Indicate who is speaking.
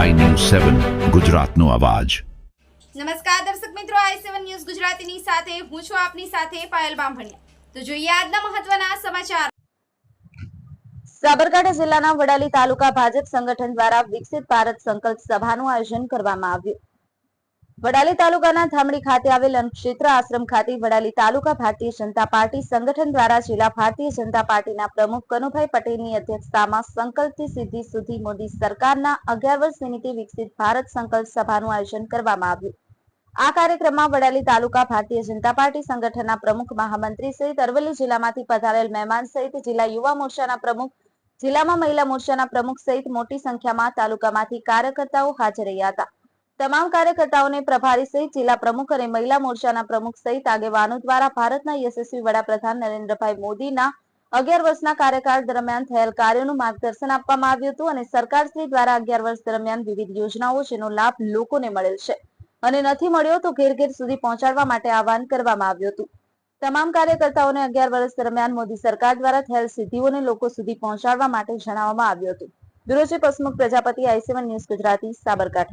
Speaker 1: સેવન ગુજરાતનો અવાજ.
Speaker 2: નમસ્કાર દર્શક મિત્રો આઈ સેવન ન્યૂઝ ગુજરાતીની સાથે હું છું આપની સાથે પાયલ બામભણિયા. તો જોઈએ આજના મહત્વના સમાચાર.
Speaker 3: સાબરકાંઠા જિલ્લાના વડાલી તાલુકા ભાજપ સંગઠન દ્વારા વિકસિત ભારત સંકલ્પ સભાનું આયોજન કરવામાં આવ્યું. વડાલી તાલુકાના થામડી ખાતે આવેલ ક્ષેત્ર આશ્રમ ખાતે વડાલી તાલુકા ભારતીય જનતા પાર્ટી સંગઠન દ્વારા જિલ્લા ભારતીય જનતા પાર્ટીના પ્રમુખ કનુભાઈ પટેલની અધ્યક્ષતામાં સંકલ્પથી સિદ્ધિ સુધી મોદી સરકારના અગિયાર વર્ષ નિમિત્તે વિકસિત ભારત સંકલ્પ સભાનું આયોજન કરવામાં આવ્યું. આ કાર્યક્રમમાં વડાલી તાલુકા ભારતીય જનતા પાર્ટી સંગઠનના પ્રમુખ મહામંત્રી સહિત અરવલ્લી જિલ્લામાંથી પધારેલ મહેમાન સહિત જિલ્લા યુવા મોરચાના પ્રમુખ, જિલ્લામાં મહિલા મોરચાના પ્રમુખ સહિત મોટી સંખ્યામાં તાલુકામાંથી કાર્યકર્તાઓ હાજર રહ્યા હતા. તમામ કાર્યકર્તાઓને પ્રભારી સહિત જિલ્લા પ્રમુખ અને મહિલા મોરચાના પ્રમુખ સહિત આગેવાનો દ્વારા ભારતના યશસ્વી વડાપ્રધાન નરેન્દ્રભાઈ મોદીના અગિયાર વર્ષના કાર્યકાળ દરમિયાન થયેલ કાર્યોનું માર્ગદર્શન આપવામાં આવ્યું હતું અને સરકારશ્રી દ્વારા અગિયાર વર્ષ દરમિયાન વિવિધ યોજનાઓ જેનો લાભ લોકોને મળેલ છે અને નથી મળ્યો તો ઘેર ઘેર સુધી પહોંચાડવા માટે આહવાન કરવામાં આવ્યું હતું. તમામ કાર્યકર્તાઓને અગિયાર વર્ષ દરમિયાન મોદી સરકાર દ્વારા થયેલ સિદ્ધિઓને લોકો સુધી પહોંચાડવા માટે જણાવવામાં આવ્યું હતું. Bureau chief Prajapati I C one news Gujarati, Sabarkantha.